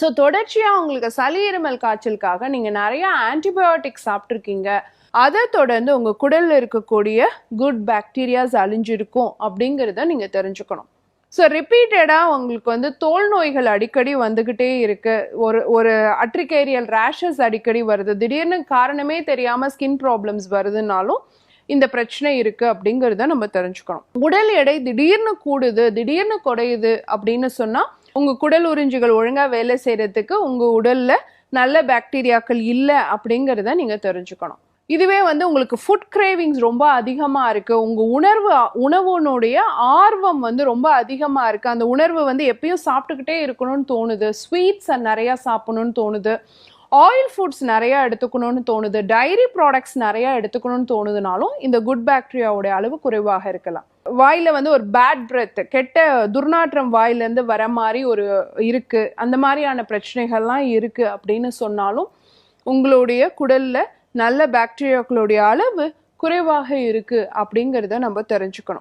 So தொடர்ச்சியாக உங்களுக்கு சளி இருமல் காய்ச்சலுக்காக நீங்கள் நிறைய ஆன்டிபயோட்டிக் சாப்பிட்ருக்கீங்க அதை தொடர்ந்து உங்கள் குடலில் இருக்கக்கூடிய குட் பாக்டீரியாஸ் அழிஞ்சிருக்கும் அப்படிங்கிறத நீங்கள் தெரிஞ்சுக்கணும். ஸோ ரிப்பீட்டடாக உங்களுக்கு வந்து தோல் நோய்கள் அடிக்கடி வந்துக்கிட்டே இருக்கு. ஒரு ஒரு அட்ரிகேரியல் ரேஷஸ் அடிக்கடி வருது. திடீர்னு காரணமே தெரியாமல் ஸ்கின் ப்ராப்ளம்ஸ் வருதுனாலும் இந்த பிரச்சனை இருக்கு அப்படிங்கிறத நம்ம தெரிஞ்சுக்கணும். உடல் எடை திடீர்னு கூடுது திடீர்னு குறையுது அப்படின்னு சொன்னால் உங்க குடல் உறிஞ்சுகள் ஒழுங்கா வேலை செய்யறதுக்கு உங்க உடல்ல நல்ல பாக்டீரியாக்கள் இல்லை அப்படிங்கிறத நீங்க தெரிஞ்சுக்கணும். இதுவே வந்து உங்களுக்கு ஃபுட் கிரேவிங்ஸ் ரொம்ப அதிகமாக இருக்கு. உங்க உணர்வு உணவுனுடைய ஆர்வம் வந்து ரொம்ப அதிகமாக இருக்கு. அந்த உணர்வு வந்து எப்பயும் சாப்பிட்டுக்கிட்டே இருக்கணும்னு தோணுது. ஸ்வீட்ஸ் நிறையா சாப்பிடணும்னு தோணுது. ஆயில் ஃபுட்ஸ் நிறைய எடுத்துக்கணும்னு தோணுது டைரி ப்ராடக்ட்ஸ் நிறைய எடுத்துக்கணும்னு தோணுதுனாலும் இந்த குட் பாக்டீரியாவுடைய அளவு குறைவாக இருக்கலாம். வாயில வந்து ஒரு பேட் பிரெத் கெட்ட துர்நாற்றம் வாயிலேருந்து வர மாதிரி ஒரு இருக்கு அந்த மாதிரியான பிரச்சனைகள்லாம் இருக்கு அப்படின்னு சொன்னாலும் உங்களுடைய குடல்ல நல்ல பாக்டீரியாக்களுடைய அளவு குறைவாக இருக்கு அப்படிங்கிறத நம்ம தெரிஞ்சுக்கணும்.